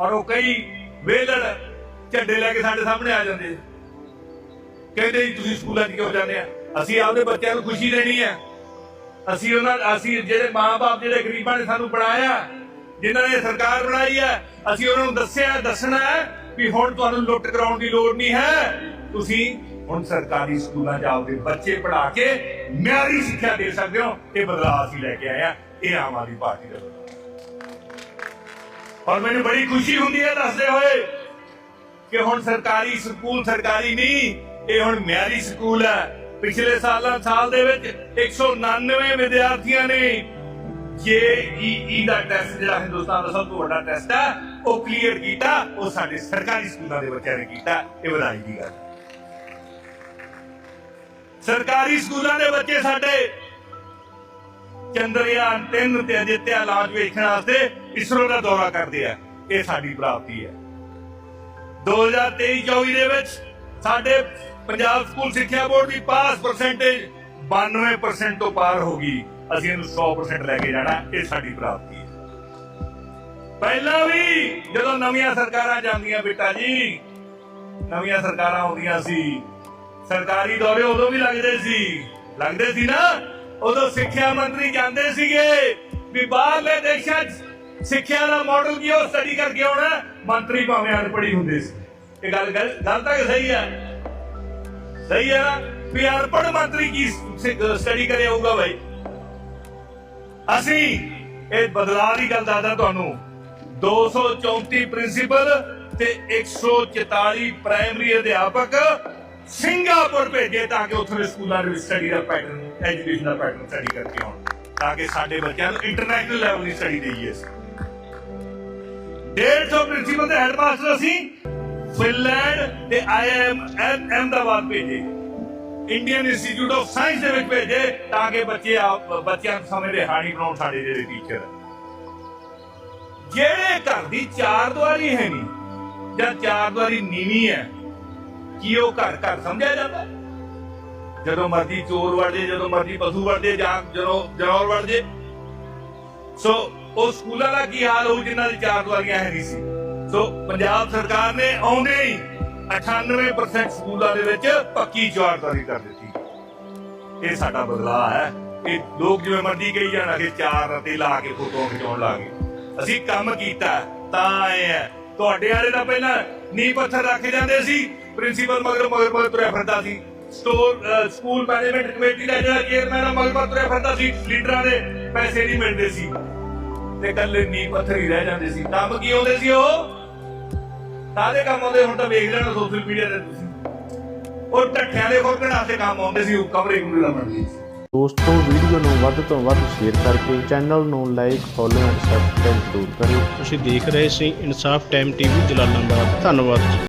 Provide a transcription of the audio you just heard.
ਔਰ ਉਹ ਕਈ ਵੇਲੜ ਝੰਡੇ ਲੈ ਕੇ ਸਾਡੇ ਸਾਹਮਣੇ ਆ ਜਾਂਦੇ ਕਹਿੰਦੇ ਤੁਸੀਂ ਸਕੂਲਾਂ 'ਚ ਕਿਉਂ ਜਾਂਦੇ ਆ? ਅਸੀਂ ਆਪਦੇ ਬੱਚਿਆਂ ਨੂੰ ਖੁਸ਼ੀ ਦੇਣੀ ਹੈ ਅਸੀਂ ਉਹਨਾਂ, ਅਸੀਂ ਜਿਹੜੇ ਮਾਪੇ ਜਿਹੜੇ ਗਰੀਬਾਂ ਨੇ ਸਾਨੂੰ ਬਣਾਇਆ, ਜਿਨ੍ਹਾਂ ਨੇ ਸਰਕਾਰ ਬਣਾਈ ਹੈ ਅਸੀਂ ਉਹਨਾਂ ਨੂੰ ਦੱਸਿਆ, ਦੱਸਣਾ ਹੈ ਵੀ ਹੁਣ ਤੁਹਾਨੂੰ ਲੁੱਟ ਕਰਾਉਣ ਦੀ ਲੋੜ ਨਹੀਂ ਹੈ। ਤੁਸੀਂ ਹੁਣ ਸਰਕਾਰੀ ਸਕੂਲਾਂ 'ਚ ਆਪਦੇ ਬੱਚੇ ਪੜ੍ਹਾ ਕੇ ਮਿਆਰੀ ਸਿੱਖਿਆ ਦੇ ਸਕਦੇ ਹੋ। ਇਹ ਬਦਲਾਅ ਅਸੀਂ ਲੈ ਕੇ ਆਏ ਆ। ਇਹ ਆਮ ਆਦਮੀ ਪਾਰਟੀ ਦਾ ਔਰ ਮੈਨੂੰ ਬੜੀ ਖੁਸ਼ੀ ਹੁੰਦੀ ਹੈ ਦੱਸਦੇ ਹੋਏ ਕਿ ਹੁਣ ਸਰਕਾਰੀ ਸਕੂਲ ਸਰਕਾਰੀ ਨਹੀਂ, ਇਹ ਹੁਣ ਮਿਆਰੀ ਸਕੂਲ ਹੈ। ਪਿਛਲੇ ਸਾਲਾਂ, ਸਾਲ ਦੇ ਵਿੱਚ 199 ਵਿਦਿਆਰਥੀਆਂ ਨੇ ਜੇਈਈ ਦਾ ਟੈਸਟ ਜਿਹੜਾ ਹਿੰਦੁਸਤਾਨ ਦਾ ਸਭ ਤੋਂ ਵੱਡਾ ਟੈਸਟ ਹੈ, ਉਹ ਕਲੀਅਰ ਕੀਤਾ, ਉਹ ਸਾਡੇ ਸਰਕਾਰੀ ਸਕੂਲਾਂ ਦੇ ਬੱਚਿਆਂ ਨੇ ਕੀਤਾ, ਇਹ ਵਧਾਈ ਦੀ ਗੱਲ ਸਰਕਾਰੀ ਸਕੂਲਾਂ ਦੇ ਬੱਚੇ ਸਾਡੇ ਚੰਦਰਯਾਨ 3 ਤੇ ਅਜਿੱਤਿਆ ਲਾਂਚ ਵੇਖਣ ਵਾਸਤੇ ਇਸਰੋ ਦਾ ਦੌਰਾ ਕਰਦੇ ਆ। ਇਹ ਸਾਡੀ ਪ੍ਰਾਪਤੀ ਹੈ। 2023-24 ਦੇ ਵਿੱਚ ਸਾਡੇ ਪੰਜਾਬ ਸਕੂਲ ਸਿੱਖਿਆ ਬੋਰਡ ਦੀ ਪਾਸ ਪਰਸੈਂਟੇਜ 92% ਤੋਂ ਪਾਰ ਹੋ ਗਈ। ਅਸੀਂ ਇਹਨੂੰ 100% ਲੈ ਕੇ ਜਾਣਾ, ਇਹ ਸਾਡੀ ਪ੍ਰਾਪਤੀ ਹੈ। ਪਹਿਲਾਂ ਵੀ ਜਦੋਂ ਨਵੀਆਂ ਸਰਕਾਰਾਂ ਜਾਂਦੀਆਂ, ਬੇਟਾ ਜੀ, ਨਵੀਆਂ ਸਰਕਾਰਾਂ ਆਉਂਦੀਆਂ ਸੀ। ਸਰਕਾਰੀ ਦੌਰੇ ਉਦੋਂ ਵੀ ਲੱਗਦੇ ਸੀ। ਲੱਗਦੇ ਸੀ ਨਾ? ਉਦੋਂ ਸਿੱਖਿਆ ਮੰਤਰੀ ਜਾਂਦੇ ਸੀਗੇ ਵੀ ਬਾਹਰਲੇ ਦੇਸ਼ਾਂ 'ਚ ਸਿੱਖਿਆ ਦਾ ਮਾਡਲ ਕੀ ਉਹ ਸਟੱਡੀ ਕਰਕੇ ਆਉਣਾ ਮੰਤਰੀ ਭਾਵੇਂ ਅਨਪੜ੍ਹ ਹੁੰਦੇ ਸੀ। ਇਹ ਗੱਲ ਗੱਲ ਤਾਂ ਸਹੀ ਹੈ ਸਹੀ ਹੈ ਵੀ ਅਨਪੜ੍ਹ ਮੰਤਰੀ ਕੀ ਸਟੱਡੀ ਕਰੇ ਆਊਗਾ ਭਾਈ ਅਸੀਂ ਇਹ ਬਦਲਾਅ ਦੀ ਗੱਲ ਦੱਸਦਾ ਤੁਹਾਨੂੰ। 234 ਪ੍ਰਿੰਸੀਪਲ ਤੇ 144 ਪ੍ਰਾਇਮਰੀ ਅਧਿਆਪਕ ਸਿੰਗਾਪੁਰ ਭੇਜੇ ਤਾਂ ਕਿ ਉੱਥੇ ਦੇ ਸਕੂਲਾਂ ਦੇ ਵਿੱਚ ਸਟੱਡੀ ਦਾ ਪੈਟਰਨ ਐਜੂਕੇਸ਼ਨ ਦਾ ਪੈਟਰਨ ਸਟੱਡੀ ਕਰਕੇ ਆਉਣ, ਤਾਂ ਕਿ ਸਾਡੇ ਬੱਚਿਆਂ ਨੂੰ ਇੰਟਰਨੈਸ਼ਨਲ ਲੈਵਲ ਦੀ ਸਟੱਡੀ ਦੇਈਏ ਅਸੀਂ। 150 ਪ੍ਰਿੰਸੀਪਲ ਤੇ ਹੈਡਮਾਸਟਰ ਅਸੀਂ, ਫਿਨਲੈਂਡ ਤੇ ਆਈਐਮ ਅਹਿਮਦਾਬਾਦ ਭੇਜੇ। ਇੰਡੀਅਨ ਇੰਸਟੀਚਿਊਟ ਆਫ ਸਾਇੰਸ ਦੇ ਵਿੱਚ ਭੇਜੇ, ਤਾਂ ਕਿ ਬੱਚੇ ਬੱਚਿਆਂ ਨੂੰ ਸਮਝਦੇ ਹਾਣੀ ਬਣਾਉਣ ਸਾਡੇ ਜਿਹੜੇ ਟੀਚਰ ਜਿਹੜੇ ਘਰ ਦੀ ਚਾਰ ਦੁਆਰੀ ਹੈ ਨਹੀਂ, ਜਾਂ ਚਾਰ ਦੁਆਰੀ ਨੀਵੀਂ ਹੈ ਕੀ ਉਹ ਘਰ ਘਰ ਸਮਝਿਆ ਜਾਂਦਾ? ਜਦੋਂ ਮਰਜ਼ੀ ਚੋਰ ਵੜ ਜਦੋਂ ਮਰਜ਼ੀ ਪਸ਼ੂ ਵੜ ਜਾਂ ਜਦੋਂ ਜਨੌਰ ਵੜ ਸੋ ਉਹ ਸਕੂਲਾਂ ਦਾ ਕੀ ਹਾਲ ਹੋਊ ਜਿਨ੍ਹਾਂ ਦੀ ਚਾਰ ਦੀਵਾਰੀਆਂ ਹੈ ਨਹੀਂ ਸੀ? ਸੋ ਪੰਜਾਬ ਸਰਕਾਰ ਨੇ ਆਉਂਦੇ ਹੀ 98% ਸਕੂਲਾਂ ਦੇ ਵਿੱਚ ਪੱਕੀ ਚਾਰ ਦੀਵਾਰੀ ਕਰ ਦਿੱਤੀ। ਇਹ ਸਾਡਾ ਬਦਲਾਅ ਹੈ। ਇਹ ਲੋਕ ਜਿਵੇਂ ਮਰਜ਼ੀ ਕਹੀ ਜਾਣਾ ਕਿ ਚਾਰ ਅਤੇ ਲਾ ਕੇ ਫੋਟੋਆਂ ਖਿਚਾਉਣ ਲੱਗੇ ਅਸੀਂ ਕੰਮ ਕੀਤਾ, ਤਾਂ ਆਏ ਆ। ਤੁਹਾਡੇ ਵਾਲੇ ਤਾਂ ਪਹਿਲਾਂ ਨੀ ਪੱਥਰ ਰੱਖ ਜਾਂਦੇ ਸੀ। ਪ੍ਰਿੰਸੀਪਲ ਮਗਰ ਮਗਰ ਮਗਰ ਤੁਰਿਆ ਫਿਰਦਾ ਸੀ। ਸਟੋਰ ਸਕੂਲ ਮੈਨੇਜਮੈਂਟ ਕਮੇਟੀ ਦਾ ਜਿਹੜਾ ਚੇਅਰਮੈਨ ਆ ਮਗਰ ਮਗਰ ਤੁਰਿਆ ਫਿਰਦਾ ਸੀ। ਲੀਡਰਾਂ ਦੇ ਪੈਸੇ ਨਹੀਂ ਮਿਲਦੇ ਸੀ। ਤੇ ਕੱਲੇ ਨੀ ਪੱਥਰ ਹੀ ਰਹਿ ਜਾਂਦੇ ਸੀ। ਕੰਮ ਕੀ ਆਉਂਦੇ ਸੀ ਉਹ? ਸਾਰੇ ਕੰਮ ਆਉਂਦੇ? ਹੁਣ ਤਾਂ ਵੇਖ ਲੈਣਾ ਸੋਸ਼ਲ ਮੀਡੀਆ ਤੇ ਤੁਸੀਂ। ਉਹ ਟੱਠਿਆਂ ਦੇ ਖੋਲਣ ਵਾਸਤੇ ਕੰਮ ਆਉਂਦੇ ਸੀ ਉਹ ਕਮਰੇ ਕੁਮਰੇ ਬਣਦੇ ਸੀ। ਦੋਸਤੋ ਵੀਡੀਓ ਨੂੰ ਵੱਧ ਤੋਂ ਵੱਧ ਸ਼ੇਅਰ ਕਰਕੇ ਚੈਨਲ ਨੂੰ ਲਾਈਕ ਫੋਲੋ ਐਂਡ ਸਬਸਕ੍ਰਾਈਬ ਜ਼ਰੂਰ ਕਰਿਓ। ਤੁਸੀਂ ਦੇਖ ਰਹੇ ਸੀ ਇਨਸਾਫ ਟਾਈਮ ਟੀਵੀ ਜਲਾਲਾਬਾਦ। ਧੰਨਵਾਦ